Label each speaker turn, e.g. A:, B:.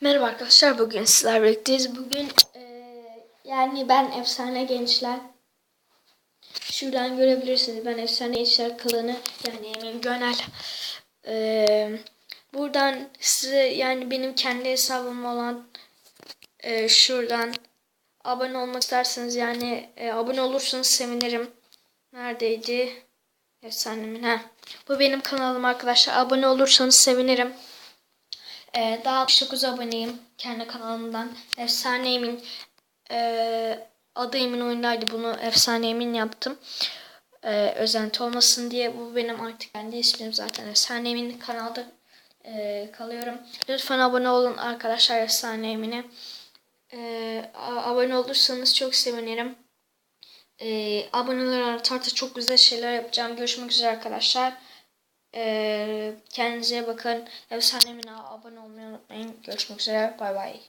A: Merhaba arkadaşlar bugün sizlerle birlikteyiz. Bugün eee, yani ben efsane gençler şuradan görebilirsiniz. Ben efsane gençler klanı yani Emin Gönel. Eee, buradan size yani benim kendi hesabım olan eee, şuradan abone olmak isterseniz yani eee, abone olursanız sevinirim. Neredeydi? Efsanemin ha. Bu benim kanalım arkadaşlar. Abone olursanız sevinirim. Ee, daha 69 aboneyim kendi kanalımdan. Efsane Emin ee, adı Emin oyundaydı. Bunu Efsane Emin yaptım. Ee, özenti olmasın diye. Bu benim artık kendi ismim zaten. Efsane Emin kanalda ee, kalıyorum. Lütfen abone olun arkadaşlar Efsane Emin'e. Ee, abone olursanız çok sevinirim. Ee, aboneler artarsa çok güzel şeyler yapacağım. Görüşmek üzere arkadaşlar. Kendinize bakın. Efsanemine abone olmayı unutmayın. Görüşmek üzere. Bay bay.